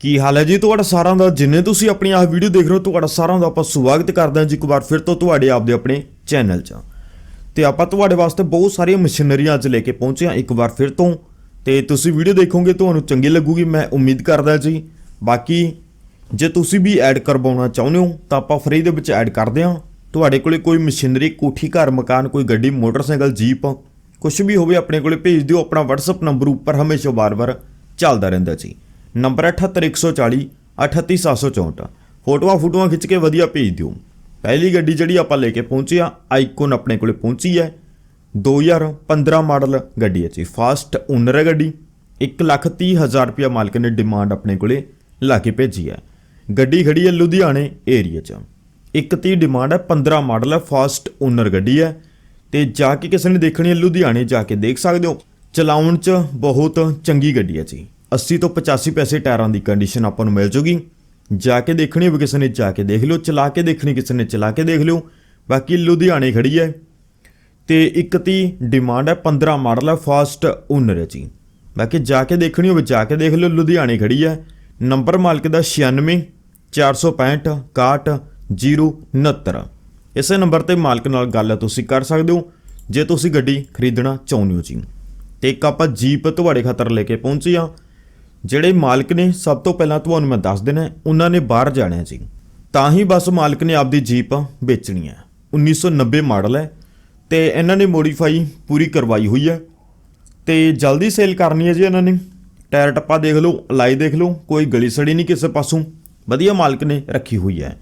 ਕੀ ਹਾਲ ਹੈ ਜੀ? ਤੁਹਾਡਾ ਸਾਰਿਆਂ ਦਾ, ਜਿੰਨੇ ਤੁਸੀਂ ਆਪਣੀ ਆਹ ਵੀਡੀਓ ਦੇਖ ਰਹੇ ਹੋ, ਤੁਹਾਡਾ ਸਾਰਿਆਂ ਦਾ ਆਪਾਂ ਸਵਾਗਤ ਕਰਦੇ ਹਾਂ ਜੀ ਇੱਕ ਵਾਰ ਫਿਰ ਤੋਂ ਤੁਹਾਡੇ ਆਪਦੇ ਆਪਣੇ ਚੈਨਲ 'ਚ। ਤੇ ਆਪਾਂ ਤੁਹਾਡੇ ਵਾਸਤੇ ਬਹੁਤ ਸਾਰੀਆਂ ਮਸ਼ੀਨਰੀਆਂ ਅੱਜ ਲੈ ਕੇ ਪਹੁੰਚੇ ਹਾਂ ਇੱਕ ਵਾਰ ਫਿਰ ਤੋਂ। ਤੇ ਤੁਸੀਂ ਵੀਡੀਓ ਦੇਖੋਗੇ, ਤੁਹਾਨੂੰ ਚੰਗੀ ਲੱਗੂਗੀ, ਮੈਂ ਉਮੀਦ ਕਰਦਾ ਜੀ। ਬਾਕੀ, ਜੇ ਤੁਸੀਂ ਵੀ ਐਡ ਕਰਵਾਉਣਾ ਚਾਹੁੰਦੇ ਹੋ, ਤਾਂ ਆਪਾਂ ਫ੍ਰੀ ਦੇ ਵਿੱਚ ਐਡ ਕਰਦੇ ਹਾਂ। ਤੁਹਾਡੇ ਕੋਲੇ ਕੋਈ ਮਸ਼ੀਨਰੀ, ਕੋਠੀ, ਘਰ, ਮਕਾਨ, ਕੋਈ ਗੱਡੀ, ਮੋਟਰਸਾਈਕਲ, ਜੀਪ ਕੁਝ ਵੀ ਹੋਵੇ, ਆਪਣੇ ਕੋਲੇ ਭੇਜ ਦਿਓ। ਆਪਣਾ WhatsApp ਨੰਬਰ ਉੱਪਰ ਹਮੇਸ਼ਾ ਵਾਰ-ਵਾਰ ਚੱਲਦਾ ਰਹਿੰਦਾ ਜੀ। ਨੰਬਰ ਹੈ 78140 38764 ਫੋਟੋਆਂ ਫੋਟੋਆਂ ਖਿੱਚ ਕੇ ਵਧੀਆ ਭੇਜ ਦਿਓ। ਪਹਿਲੀ ਗੱਡੀ ਜਿਹੜੀ ਆਪਾਂ ਲੈ ਕੇ ਪਹੁੰਚੇ ਆ ਆਈਕਨ ਆਪਣੇ ਕੋਲੇ ਪਹੁੰਚੀ ਹੈ। 2015 ਮਾਡਲ ਗੱਡੀ ਹੈ ਜੀ। ਫਾਸਟ ਓਨਰ ਹੈ ਗੱਡੀ। 130000 ਰੁਪਇਆ ਮਾਲਕ ਨੇ ਡਿਮਾਂਡ ਆਪਣੇ ਕੋਲੇ ਲਾ ਕੇ ਭੇਜੀ ਹੈ। ਗੱਡੀ ਖੜੀ ਹੈ ਲੁਧਿਆਣੇ ਏਰੀਆ 'ਚ। 130 ਡਿਮਾਂਡ ਹੈ 15 ਮਾਡਲ ਹੈ, ਫਾਸਟ ਓਨਰ ਗੱਡੀ ਹੈ। ਤੇ ਜਾ ਕੇ ਕਿਸੇ ਨੇ ਦੇਖਣੀ ਹੈ ਲੁਧਿਆਣੇ ਜਾ ਕੇ ਦੇਖ ਸਕਦੇ ਹੋ। ਚਲਾਉਣ 'ਚ ਬਹੁਤ ਚੰਗੀ ਗੱਡੀ ਹੈ ਜੀ। 80 ਤੋਂ 85 ਪੈਸੇ ਟਾਇਰਾਂ ਦੀ ਕੰਡੀਸ਼ਨ ਆਪਾਂ ਨੂੰ ਮਿਲ ਜੂਗੀ। ਜਾ ਕੇ ਦੇਖਣੀ ਹੋਵੇ ਕਿਸੇ ਨੇ, ਜਾ ਕੇ ਦੇਖ ਲਿਓ। ਚਲਾ ਕੇ ਦੇਖਣੀ ਕਿਸੇ ਨੇ, ਚਲਾ ਕੇ ਦੇਖ ਲਿਓ। ਬਾਕੀ ਲੁਧਿਆਣੇ ਖੜੀ ਹੈ। ਤੇ 31 ਡਿਮਾਂਡ ਹੈ 15 ਮਾਡਲ ਹੈ ਫਾਸਟ ਓਨਰ ਹੈ ਜੀ। ਬਾਕੀ ਜਾ ਕੇ ਦੇਖਣੀ ਹੋਵੇ, ਜਾ ਕੇ ਦੇਖ ਲਿਓ। ਲੁਧਿਆਣੇ ਖੜੀ ਹੈ। ਨੰਬਰ ਮਾਲਕ ਦਾ 96 465 61 069 ਇਸੇ ਨੰਬਰ ਤੇ ਮਾਲਕ ਨਾਲ ਗੱਲ ਤੁਸੀਂ ਕਰ ਸਕਦੇ ਹੋ। ਜੇ ਤੁਸੀਂ ਗੱਡੀ ਖਰੀਦਣਾ ਚਾਹੁੰਦੇ ਹੋ ਜੀ। ਤੇ ਇੱਕ ਆਪਾਂ ਜੀਪ ਤੁਹਾਡੇ ਖਾਤਰ ਲੈ ਕੇ ਪਹੁੰਚੇ ਆ ਜਿਹੜੇ ਮਾਲਕ ਨੇ ਸਭ ਤੋਂ ਪਹਿਲਾਂ ਤੁਹਾਨੂੰ ਮੈਂ ਦੱਸ ਦੇਣਾ ਉਹਨਾਂ ਨੇ ਬਾਹਰ ਜਾਣਾ ਹੈ ਜੀ। ਤਾਂ ਹੀ ਬਸ ਮਾਲਕ ਨੇ ਆਪਦੀ ਜੀਪ ਵੇਚਣੀ ਹੈ। 1990 ਮਾਡਲ ਹੈ ਤੇ ਇਹਨਾਂ ਨੇ ਮੋਡੀਫਾਈ ਪੂਰੀ ਕਰਵਾਈ ਹੋਈ ਹੈ। ਤੇ ਜਲਦੀ ਸੇਲ ਕਰਨੀ ਹੈ ਜੀ ਇਹਨਾਂ ਨੇ। ਟਾਇਰ ਟੱਪਾ ਦੇਖ ਲਓ, ਅਲਾਈ ਦੇਖ ਲਓ, ਕੋਈ ਗਲੀ ਸੜੀ ਨਹੀਂ ਕਿਸੇ ਪਾਸੋਂ। ਵਧੀਆ ਮਾਲਕ ਨੇ ਰੱਖੀ ਹੋਈ ਹੈ।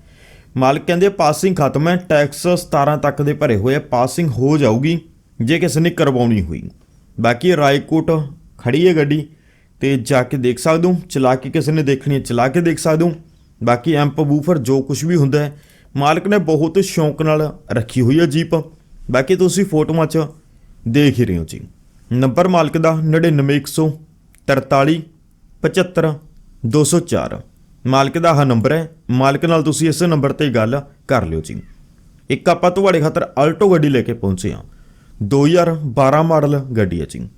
ਮਾਲਕ ਕਹਿੰਦੇ ਪਾਸਿੰਗ ਖਤਮ ਹੈ ਟੈਕਸ 17 ਤੱਕ ਦੇ ਭਰੇ ਹੋਏ ਪਾਸਿੰਗ ਹੋ ਜਾਊਗੀ, ਜੇ ਕਿਸੇ ਨੇ ਕਰਵਾਉਣੀ ਹੋਈ। ਬਾਕੀ ਰਾਏਕੋਟ ਖੜੀ ਹੈ ਗੱਡੀ। ਤੇ ਜਾ ਕੇ ਦੇਖ ਸਕਦੇ ਹੋ ਚਲਾ ਕੇ ਕਿਸੇ ਨੇ ਦੇਖਣੀ ਹੈ, ਚਲਾ ਕੇ ਦੇਖ ਸਕਦੇ। ਹੋ ਬਾਕੀ ਐਂਪ ਬੂਫਰ ਜੋ ਕੁਝ ਵੀ ਹੁੰਦਾ ਹੈ, ਮਾਲਕ ਨੇ ਬਹੁਤ ਸ਼ੌਂਕ ਨਾਲ ਰੱਖੀ ਹੋਈ ਹੈ ਜੀਪ। ਬਾਕੀ ਤੁਸੀਂ ਫੋਟੋਆਂ 'ਚ ਦੇਖ ਹੀ ਰਹੇ ਹੋ ਜੀ। ਨੰਬਰ ਮਾਲਕ ਦਾ 99143 75 204 ਮਾਲਕ ਦਾ ਆਹ ਨੰਬਰ ਹੈ। ਮਾਲਕ ਨਾਲ ਤੁਸੀਂ ਇਸ ਨੰਬਰ ਤੇ ਗੱਲ ਕਰ ਲਿਓ ਜੀ। ਇੱਕ ਆਪਾਂ ਤੁਹਾਡੇ ਖਾਤਰ ਆਲਟੋ ਗੱਡੀ ਲੈ ਕੇ ਪਹੁੰਚੇ ਹਾਂ। 2012 ਮਾਡਲ ਗੱਡੀ ਹੈ ਜੀ।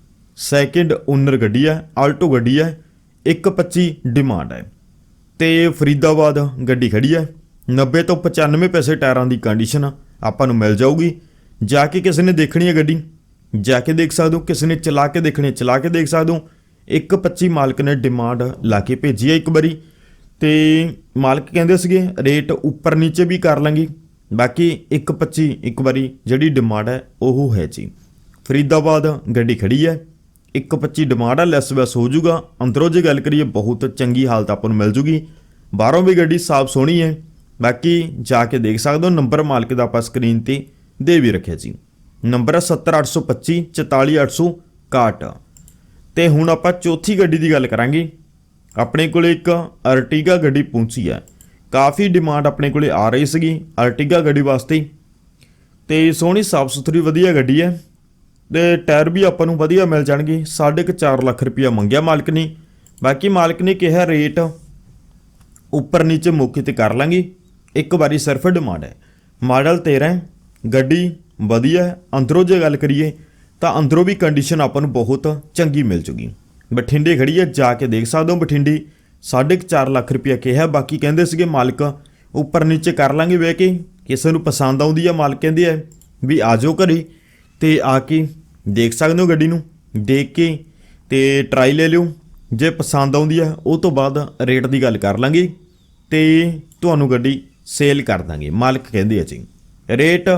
ਸੈਕਿੰਡ ਓਨਰ ਗੱਡੀ ਹੈ, ਆਲਟੋ ਗੱਡੀ ਹੈ 125 ਡਿਮਾਂਡ ਹੈ। ਤੇ ਫਰੀਦਾਬਾਦ ਗੱਡੀ ਖੜੀ ਹੈ। 90 ਤੋਂ 95 ਪੈਸੇ ਟਾਇਰਾਂ ਦੀ ਕੰਡੀਸ਼ਨ ਆਪਾਂ ਨੂੰ ਮਿਲ ਜਾਊਗੀ। ਜਾ ਕੇ ਕਿਸੇ ਨੇ ਦੇਖਣੀ ਹੈ ਗੱਡੀ? ਜਾ ਕੇ ਦੇਖ ਸਕਦੇ ਹੋ। ਕਿਸੇ ਨੇ ਚਲਾ ਕੇ ਦੇਖਣੀ ਚਲਾ ਕੇ ਦੇਖ ਸਕਦੇ ਹੋ। 125 ਮਾਲਕ ਨੇ ਡਿਮਾਂਡ ਲਾ ਕੇ ਭੇਜੀ ਹੈ ਇੱਕ ਵਾਰੀ। ਤੇ ਮਾਲਕ ਕਹਿੰਦੇ ਸੀਗੇ, ਰੇਟ ਉੱਪਰ ਨੀਚੇ ਵੀ ਕਰ ਲਾਂਗੇ। ਬਾਕੀ 125 ਇੱਕ ਵਾਰੀ ਜਿਹੜੀ ਡਿਮਾਂਡ ਹੈ, ਉਹ ਹੈ ਜੀ। ਫਰੀਦਾਬਾਦ ਗੱਡੀ ਖੜੀ ਹੈ। 125 ਡਿਮਾਂਡ ਆ ਲੈਸ ਵੈਸ ਹੋ ਜਾਊਗਾ ਅੰਦਰੋਂ ਜੇ ਗੱਲ ਕਰੀਏ, ਬਹੁਤ ਚੰਗੀ ਹਾਲਤ ਆਪਾਂ ਨੂੰ ਮਿਲ ਜੂਗੀ। ਬਾਹਰੋਂ ਵੀ ਗੱਡੀ ਸਾਫ਼ ਸੋਹਣੀ ਹੈ। ਬਾਕੀ ਜਾ ਕੇ ਦੇਖ ਸਕਦੇ ਹੋ, ਨੰਬਰ ਮਾਲਕ ਦਾ ਆਪਾਂ ਸਕਰੀਨ ਤੇ ਦੇ ਵੀ ਰੱਖਿਆ ਜੀ। ਨੰਬਰ ਹੈ 70825 44861 ਤੇ ਹੁਣ ਆਪਾਂ ਚੌਥੀ ਗੱਡੀ ਦੀ ਗੱਲ ਕਰਾਂਗੇ। ਆਪਣੇ ਕੋਲੇ ਇੱਕ ਅਰਟੀਗਾ ਗੱਡੀ ਪਹੁੰਚੀ ਹੈ। ਕਾਫੀ ਡਿਮਾਂਡ ਆਪਣੇ ਕੋਲੇ ਆ ਰਹੀ ਸੀਗੀ ਅਰਟੀਗਾ ਗੱਡੀ ਵਾਸਤੇ। ਤੇ ਸੋਹਣੀ ਸਾਫ਼ ਸੁਥਰੀ ਵਧੀਆ ਗੱਡੀ ਹੈ। ਤੇ ਟਾਇਰ ਵੀ ਆਪਾਂ ਨੂੰ ਵਧੀਆ ਮਿਲ ਜਾਣਗੇ। 4.5 ਲੱਖ ਰੁਪਇਆ ਮੰਗਿਆ ਮਾਲਕ ਨੇ। ਬਾਕੀ ਮਾਲਕ ਨੇ ਕਿਹਾ ਰੇਟ ਉੱਪਰ ਨੀਚੇ ਮੌਕੇ ਤੇ ਕਰ ਲਾਂਗੇ। ਇੱਕ ਵਾਰੀ ਸਿਰਫ ਡਿਮਾਂਡ ਹੈ। ਮਾਡਲ 13 ਗੱਡੀ ਵਧੀਆ ਅੰਦਰੋਂ ਜੇ ਗੱਲ ਕਰੀਏ ਤਾਂ ਅੰਦਰੋਂ ਵੀ ਕੰਡੀਸ਼ਨ ਆਪਾਂ ਨੂੰ ਬਹੁਤ ਚੰਗੀ ਮਿਲ ਜੂਗੀ। ਬਠਿੰਡੇ ਖੜੀ ਹੈ, ਜਾ ਕੇ ਦੇਖ ਸਕਦੇ ਹੋ ਬਠਿੰਡੇ। 4.5 ਲੱਖ ਰੁਪਇਆ ਕਿਹਾ, ਬਾਕੀ ਕਹਿੰਦੇ ਸੀਗੇ ਮਾਲਕ, ਉੱਪਰ ਨੀਚੇ ਕਰ ਲਾਂਗੇ ਵੇ ਕੇ। ਕਿਸੇ ਨੂੰ ਪਸੰਦ ਆਉਂਦੀ ਹੈ ਮਾਲਕ ਕਹਿੰਦੇ ਆ ਵੀ ਆ ਜਾਓ ਘਰੇ ਤੇ ਆ ਕੇ ਦੇਖ ਸਕਦੇ ਹੋ ਗੱਡੀ ਨੂੰ? ਦੇਖ ਕੇ ਤੇ ਟਰਾਈ ਲੈ ਲਿਓ। ਜੇ ਪਸੰਦ ਆਉਂਦੀ ਹੈ ਉਹ ਤੋਂ ਬਾਅਦ ਰੇਟ ਦੀ ਗੱਲ ਕਰ ਲਾਂਗੇ। ਤੇ ਤੁਹਾਨੂੰ ਗੱਡੀ ਸੇਲ ਕਰ ਦਾਂਗੇ। ਮਾਲਕ ਕਹਿੰਦੇ ਆ ਜੀ। ਰੇਟ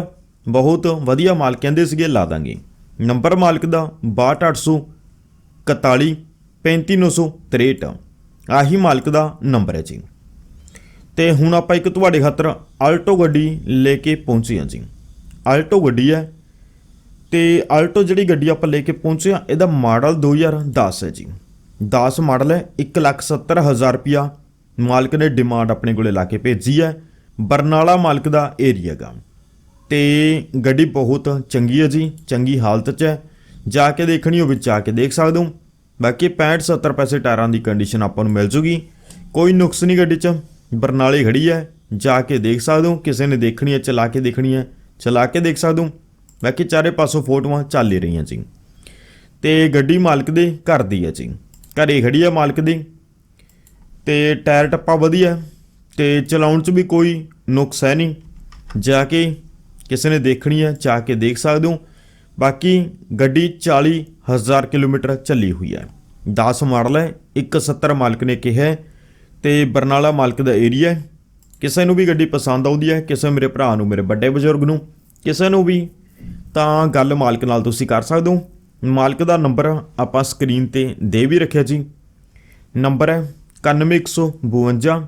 ਬਹੁਤ ਵਧੀਆ ਮਾਲਕ ਕਹਿੰਦੇ ਸੀਗੇ, ਲਾ ਦਾਂਗੇ। ਨੰਬਰ ਮਾਲਕ ਦਾ 62841 35963 ਆਹੀ ਮਾਲਕ ਦਾ ਨੰਬਰ ਹੈ ਜੀ। ਤੇ ਹੁਣ ਆਪਾਂ ਇੱਕ ਤੁਹਾਡੇ ਖਾਤਰ ਆਲਟੋ ਗੱਡੀ ਲੈ ਕੇ ਪਹੁੰਚੇ ਹਾਂ ਜੀ। ਆਲਟੋ ਗੱਡੀ ਹੈ ਤੇ ਆਲਟੋ ਜਿਹੜੀ ਗੱਡੀ ਆਪਾਂ ਲੈ ਕੇ ਪਹੁੰਚੇ ਹਾਂ, ਇਹਦਾ ਮਾਡਲ 2010 ਹੈ ਜੀ। 10 ਮਾਡਲ ਹੈ 170000 ਰੁਪਿਆ ਮਾਲਕ ਨੇ ਡਿਮਾਂਡ ਆਪਣੇ ਕੋਲੇ ਲਾ ਕੇ ਭੇਜੀ ਹੈ। ਬਰਨਾਲਾ ਮਾਲਕ ਦਾ ਏਰੀਆ ਗਾ ਤੇ ਗੱਡੀ ਬਹੁਤ ਚੰਗੀ ਹੈ ਜੀ, ਚੰਗੀ ਹਾਲਤ 'ਚ ਹੈ। ਜਾ ਕੇ ਦੇਖਣੀ ਹੋਵੇ ਜਾ ਕੇ ਦੇਖ ਸਕਦੇ ਹੋ। ਬਾਕੀ 65 70 ਪੈਸੇ ਟਾਇਰਾਂ ਦੀ ਕੰਡੀਸ਼ਨ ਆਪਾਂ ਨੂੰ ਮਿਲ ਜੂਗੀ। ਕੋਈ ਨੁਕਸ ਨਹੀਂ ਗੱਡੀ 'ਚ, ਬਰਨਾਲੇ ਖੜੀ ਹੈ। ਜਾ ਕੇ ਦੇਖ ਸਕਦੇ ਹੋ, ਕਿਸੇ ਨੇ ਦੇਖਣੀ ਹੈ, ਚਲਾ ਕੇ ਦੇਖਣੀ ਹੈ, ਚਲਾ ਕੇ ਦੇਖ ਸਕਦੇ ਹੋ। ਬਾਕੀ ਚਾਰੇ ਪਾਸੋਂ ਫੋਟੋਆਂ ਚੱਲ ਹੀ ਰਹੀਆਂ ਜੀ। ਤੇ ਗੱਡੀ ਮਾਲਕ ਦੇ ਘਰ ਦੀ ਹੈ ਜੀ। ਘਰੇ ਖੜੀ ਹੈ ਮਾਲਕ ਦੀ। ਤੇ ਟਾਇਰ ਟੱਪਾ ਵਧੀਆ। ਹੈ ਤੇ ਚਲਾਉਣ 'ਚ ਵੀ ਕੋਈ ਨੁਕਸ ਹੈ ਨਹੀਂ। ਜਾ ਕੇ ਕਿਸੇ ਨੇ ਦੇਖਣੀ ਹੈ ਜਾ ਕੇ ਦੇਖ ਸਕਦੇ ਹੋ। ਬਾਕੀ ਗੱਡੀ 40000 ਕਿਲੋਮੀਟਰ ਚੱਲੀ ਹੋਈ ਹੈ। 10 ਮਾਡਲ ਹੈ 170 ਮਾਲਕ ਨੇ ਕਿਹਾ ਹੈ। ਤੇ ਬਰਨਾਲਾ ਮਾਲਕ ਦਾ ਏਰੀਆ ਕਿਸੇ ਨੂੰ ਵੀ ਗੱਡੀ ਪਸੰਦ ਆਉਂਦੀ ਹੈ, ਕਿਸੇ ਮੇਰੇ ਭਰਾ ਨੂੰ, ਮੇਰੇ ਵੱਡੇ ਬਜ਼ੁਰਗ ਨੂੰ, ਕਿਸੇ ਨੂੰ ਵੀ ਤਾਂ ਗੱਲ ਮਾਲਕ ਨਾਲ ਤੁਸੀਂ ਕਰ ਸਕਦੇ ਹੋ। ਮਾਲਕ ਦਾ ਨੰਬਰ ਆਪਾਂ ਸਕਰੀਨ ਤੇ ਦੇ ਵੀ ਰੱਖਿਆ ਜੀ। ਨੰਬਰ ਹੈ 9152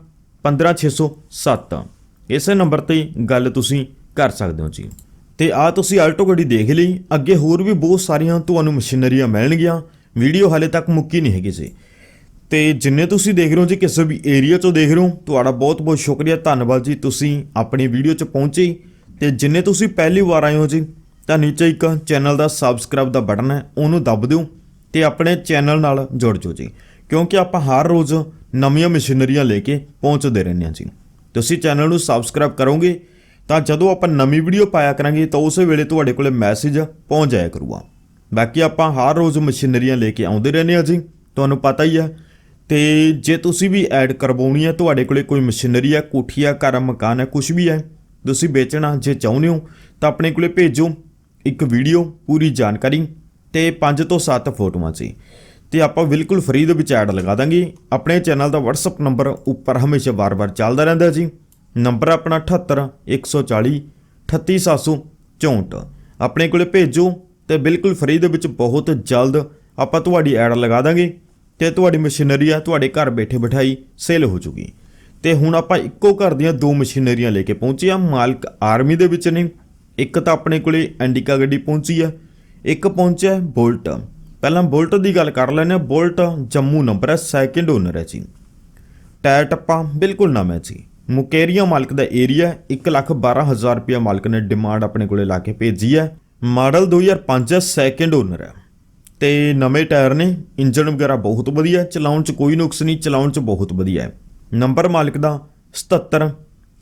15607 ਇਸੇ ਨੰਬਰ ਤੇ ਗੱਲ ਤੁਸੀਂ ਕਰ ਸਕਦੇ ਹੋ ਜੀ। ਤੇ ਆ ਤੁਸੀਂ ਆਲਟੋ ਗੱਡੀ ਦੇਖ ਲਈ। ਅੱਗੇ ਹੋਰ ਵੀ ਬਹੁਤ ਸਾਰੀਆਂ ਤੁਹਾਨੂੰ ਮਸ਼ੀਨਰੀਆਂ ਮਿਲਣਗੀਆਂ। ਵੀਡੀਓ ਹਾਲੇ ਤੱਕ ਮੁੱਕੀ ਨਹੀਂ ਹੈਗੀ ਜੀ। ਤੇ ਜਿੰਨੇ ਤੁਸੀਂ ਦੇਖ ਰਹੇ ਹੋ ਜੀ, ਕਿਸੇ ਵੀ ਏਰੀਆ ਚੋਂ ਦੇਖ ਰਹੇ ਹੋ, ਤੁਹਾਡਾ ਬਹੁਤ ਬਹੁਤ ਸ਼ੁਕਰੀਆ। ਧੰਨਵਾਦ ਜੀ, ਤੁਸੀਂ ਆਪਣੀ ਵੀਡੀਓ 'ਚ ਪਹੁੰਚੇ। ਤੇ ਜਿੰਨੇ ਤੁਸੀਂ ਪਹਿਲੀ ਵਾਰ ਆਏ ਹੋ ਜੀ ਤਾਂ ਨੀਚੇ ਇੱਕ ਚੈਨਲ ਦਾ ਸਬਸਕ੍ਰਾਈਬ ਦਾ ਬਟਨ ਹੈ, ਉਹਨੂੰ ਦੱਬ ਦਿਓ ਤੇ ਆਪਣੇ ਚੈਨਲ ਨਾਲ ਜੁੜ ਜਾਓ ਜੀ। ਕਿਉਂਕਿ ਆਪਾਂ ਹਰ ਰੋਜ਼ ਨਵੀਆਂ ਮਸ਼ੀਨਰੀਆਂ ਲੈ ਕੇ ਪਹੁੰਚਦੇ ਰਹਿੰਦੇ ਹਾਂ ਜੀ। ਤੁਸੀਂ ਚੈਨਲ ਨੂੰ ਸਬਸਕ੍ਰਾਈਬ ਕਰੋਗੇ, ਤਾਂ ਜਦੋਂ ਆਪਾਂ ਨਵੀਂ ਵੀਡੀਓ ਪਾਇਆ ਕਰਾਂਗੇ, ਤਾਂ ਉਸੇ ਵੇਲੇ ਤੁਹਾਡੇ ਕੋਲੇ ਮੈਸੇਜ ਪਹੁੰਚ ਜਾਇਆ ਕਰੂਗਾ। ਬਾਕੀ ਆਪਾਂ ਹਰ ਰੋਜ਼ ਮਸ਼ੀਨਰੀਆਂ ਲੈ ਕੇ ਆਉਂਦੇ ਰਹਿੰਦੇ ਹਾਂ ਜੀ, ਤੁਹਾਨੂੰ ਪਤਾ ਹੀ ਹੈ। ਤੇ ਜੇ ਤੁਸੀਂ ਵੀ ਐਡ ਕਰਵਾਉਣੀ ਹੈ, ਤੁਹਾਡੇ ਕੋਲੇ ਕੋਈ ਮਸ਼ੀਨਰੀ ਹੈ, ਕੋਠੀ ਹੈ, ਘਰ ਮਕਾਨ ਹੈ ਕੁਝ ਵੀ ਹੈ, ਤੁਸੀਂ ਵੇਚਣਾ, ਜੇ ਚਾਹੁੰਦੇ ਹੋ, ਤਾਂ ਆਪਣੇ ਕੋਲੇ ਭੇਜੋ। ਇੱਕ ਵੀਡੀਓ, ਪੂਰੀ ਜਾਣਕਾਰੀ ਤੇ 5 ਤੋਂ 7 ਫੋਟੋਆਂ ਸੀ। ਤੇ ਆਪਾਂ ਬਿਲਕੁਲ ਫ੍ਰੀ ਦੇ ਵਿੱਚ ਐਡ ਲਗਾ ਦਾਂਗੇ। ਆਪਣੇ ਚੈਨਲ ਦਾ WhatsApp ਨੰਬਰ ਉੱਪਰ ਹਮੇਸ਼ਾ ਵਾਰ-ਵਾਰ ਚੱਲਦਾ ਰਹਿੰਦਾ ਜੀ। ਨੰਬਰ ਆਪਣਾ 78 140 38764 ਆਪਣੇ ਕੋਲੇ ਭੇਜੋ ਤੇ ਬਿਲਕੁਲ ਫ੍ਰੀ ਦੇ ਵਿੱਚ ਬਹੁਤ ਜਲਦ ਆਪਾਂ ਤੁਹਾਡੀ ਐਡ ਲਗਾ ਦਾਂਗੇ। ਤੇ ਤੁਹਾਡੀ ਮਸ਼ੀਨਰੀ ਆ, ਤੁਹਾਡੇ ਘਰ ਬੈਠੇ ਬਿਠਾਈ ਸੇਲ ਹੋ ਜੂਗੀ। ਤੇ ਹੁਣ ਆਪਾਂ ਇੱਕੋ ਘਰ ਦੀਆਂ ਦੋ ਮਸ਼ੀਨਰੀਆਂ ਲੈ ਕੇ ਪਹੁੰਚੇ ਆ ਮਾਲਕ ਆਰਮੀ ਦੇ ਵਿੱਚ ਨੇ। ਇੱਕ ਤਾਂ ਆਪਣੇ ਕੋਲੇ ਐਂਡੀਕਾ ਗੱਡੀ ਪਹੁੰਚੀ ਆ, ਇੱਕ ਪਹੁੰਚਿਆ ਬੋਲਟ। ਪਹਿਲਾਂ ਬੋਲਟ ਦੀ ਗੱਲ ਕਰ ਲੈਂਦੇ ਹਾਂ, ਬੋਲਟ ਜੰਮੂ ਨੰਬਰ ਹੈ ਸੈਕਿੰਡ ਓਨਰ ਹੈ ਜੀ। ਟਾਇਰ ਟੱਪਾ ਬਿਲਕੁਲ ਨਵਾਂ ਹੈ ਜੀ। ਮੁਕੇਰੀਆ ਮਾਲਕ ਦਾ ਏਰੀਆ 112000 ਰੁਪਇਆ ਮਾਲਕ ਨੇ ਡਿਮਾਂਡ ਆਪਣੇ ਕੋਲੇ ਲਾ ਕੇ ਭੇਜੀ ਹੈ। ਮਾਡਲ 2005 ਸੈਕਿੰਡ ਓਨਰ ਹੈ ਤੇ ਨਵੇਂ ਟਾਇਰ ਨੇ ਇੰਜਨ ਵਗੈਰਾ ਬਹੁਤ ਵਧੀਆ, ਚਲਾਉਣ 'ਚ ਕੋਈ ਨੁਕਸ ਨਹੀਂ, ਚਲਾਉਣ 'ਚ ਬਹੁਤ ਵਧੀਆ ਹੈ। ਨੰਬਰ ਮਾਲਕ ਦਾ 77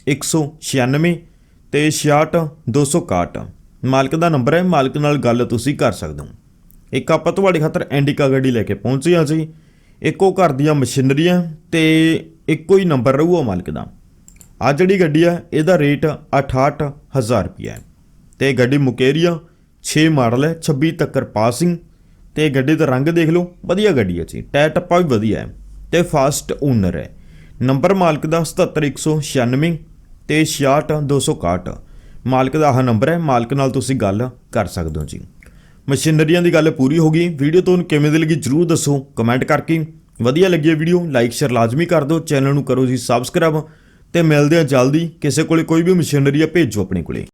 196 ਤੇ 66 261 ਮਾਲਕ ਦਾ ਨੰਬਰ ਹੈ, ਮਾਲਕ ਨਾਲ ਗੱਲ ਤੁਸੀਂ ਕਰ ਸਕਦੇ ਹੋ। ਇੱਕ ਆਪਾਂ ਤੁਹਾਡੇ ਖਾਤਰ ਐਂਡੀਕਾ ਗੱਡੀ ਲੈ ਕੇ ਪਹੁੰਚੇ ਹਾਂ ਜੀ। ਇੱਕੋ ਘਰ ਦੀਆਂ ਮਸ਼ੀਨਰੀਆਂ ਤੇ ਇੱਕੋ ਹੀ ਨੰਬਰ ਰਹੂਗਾ ਮਾਲਕ ਦਾ। ਆ ਜਿਹੜੀ ਗੱਡੀ ਆ, ਇਹਦਾ ਰੇਟ 68000 ਰੁਪਇਆ ਹੈ। ਤੇ ਗੱਡੀ ਮੁਕੇਰੀਆ 6 ਮਾਡਲ ਹੈ 26 ਤੱਕਰ ਪਾਸਿੰਗ। ਤੇ ਗੱਡੀ ਦਾ ਰੰਗ ਦੇਖ ਲਓ, ਵਧੀਆ ਗੱਡੀ ਹੈ ਜੀ। ਟਾਇਰ ਟੱਪਾ ਵੀ ਵਧੀਆ ਹੈ ਤੇ ਫਾਸਟ ਓਨਰ ਹੈ। ਨੰਬਰ ਮਾਲਕ ਦਾ 77196 ਤੇ 66261 ਮਾਲਕ ਦਾ ਆਹ ਨੰਬਰ ਹੈ, ਮਾਲਕ ਨਾਲ ਤੁਸੀਂ ਗੱਲ ਕਰ ਸਕਦੇ ਹੋ ਜੀ। ਮਸ਼ੀਨਰੀਆਂ ਦੀ ਗੱਲ ਪੂਰੀ ਹੋ ਗਈ। ਵੀਡੀਓ ਤੁਹਾਨੂੰ ਕਿਵੇਂ ਦੀ ਲੱਗੀ ਜਰੂਰ ਦੱਸੋ। ਕਮੈਂਟ ਕਰਕੇ। ਵਧੀਆ ਲੱਗੀ ਵੀਡੀਓ, ਲਾਈਕ, ਸ਼ੇਅਰ ਲਾਜ਼ਮੀ ਕਰ ਦਿਓ। ਚੈਨਲ ਨੂੰ ਕਰੋ ਜੀ ਸਬਸਕ੍ਰਾਈਬ। ਤੇ ਮਿਲਦੇ ਆ ਜਲਦੀ। ਕਿਸੇ ਕੋਲੇ ਕੋਈ ਵੀ ਮਸ਼ੀਨਰੀ ਆ ਭੇਜੋ ਆਪਣੇ ਕੋਲੇ।